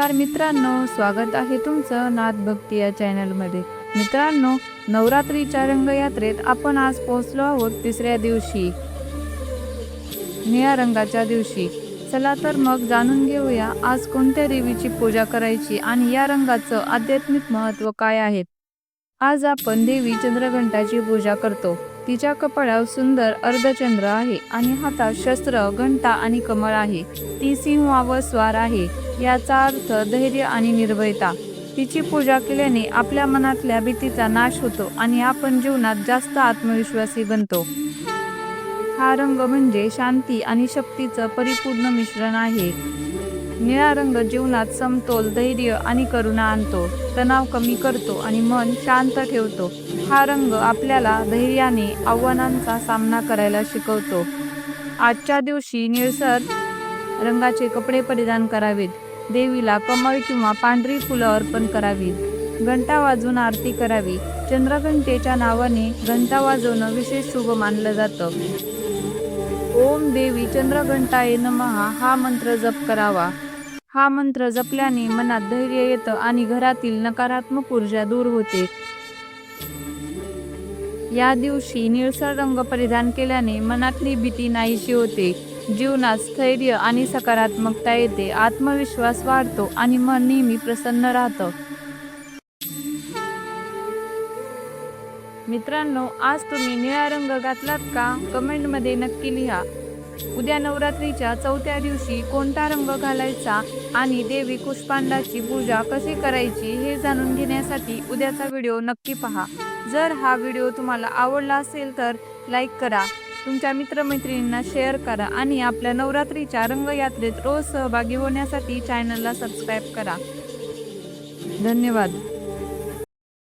नमस्कार मित्रांनो स्वागत आहे तुमचं नाथ भक्ती या चॅनलमध्ये. मित्रांनो नवरात्रीच्या रंगयात्रेत आपण आज पोहोचलो आहोत तिसऱ्या दिवशी. निळ्या रंगाच्या दिवशी. चला तर मग जाणून घेऊया आज कोणत्या देवीची पूजा करायची आणि या रंगाचं आध्यात्मिक महत्त्व काय आहे? आज आपण देवी चंद्रघंटाची पूजा करतो. तिच्या कपाळावर सुंदर अर्धचंद्र आहे आणि हातात शस्त्र घंटा आणि कमळ आहे. ती सिंहावर स्वार आहे. याचा अर्थ धैर्य आणि निर्भयता. तिची पूजा केल्याने आपल्या मनातल्या भीतीचा नाश होतो आणि आपण जीवनात जास्त आत्मविश्वासी बनतो. हा रंग म्हणजे शांती आणि शक्तीचं परिपूर्ण मिश्रण आहे. निळा रंग जीवनात समतोल धैर्य आणि करुणा आणतो. तणाव कमी करतो आणि मन शांत ठेवतो. हा रंग आपल्याला धैर्याने आव्हानांचा सामना करायला शिकवतो. आजच्या दिवशी निळसर रंगाचे कपडे परिधान करावेत. देवीला कमळ किंवा पांढरी फुलं अर्पण करावीत. घंटा वाजवून आरती करावी. चंद्रघंटेच्या नावाने घंटा वाजवणं विशेष शुभ मानलं जातं. ओम देवी चंद्रघंटाये नमहा हा मंत्र जप करावा. हा मंत्र जपल्याने मनात धैर्य येतं आणि घरातील नकारात्मक ऊर्जा दूर होते. या दिवशी निळसर रंग परिधान केल्याने मनातली भीती नाहीशी होते. जीवनात स्थैर्य आणि सकारात्मकता येते. आत्मविश्वास वाढतो आणि मन नेहमी प्रसन्न राहतं. मित्रांनो आज तुम्ही निळा रंग घातलात का? कमेंटमध्ये नक्की लिहा. उद्या नवरात्रीच्या चौथ्या दिवशी कोणता रंग घालायचा आणि देवी कुष्पांडाची पूजा कशी करायची हे जाणून घेण्यासाठी उद्याचा व्हिडिओ नक्की पहा. जर हा व्हिडिओ तुम्हाला आवडला असेल तर लाईक करा. तुमच्या मित्रमैत्रिणींना शेअर करा आणि आपल्या नवरात्रीच्या रंगयात्रेत रोज सहभागी होण्यासाठी चॅनलला सबस्क्राईब करा. धन्यवाद.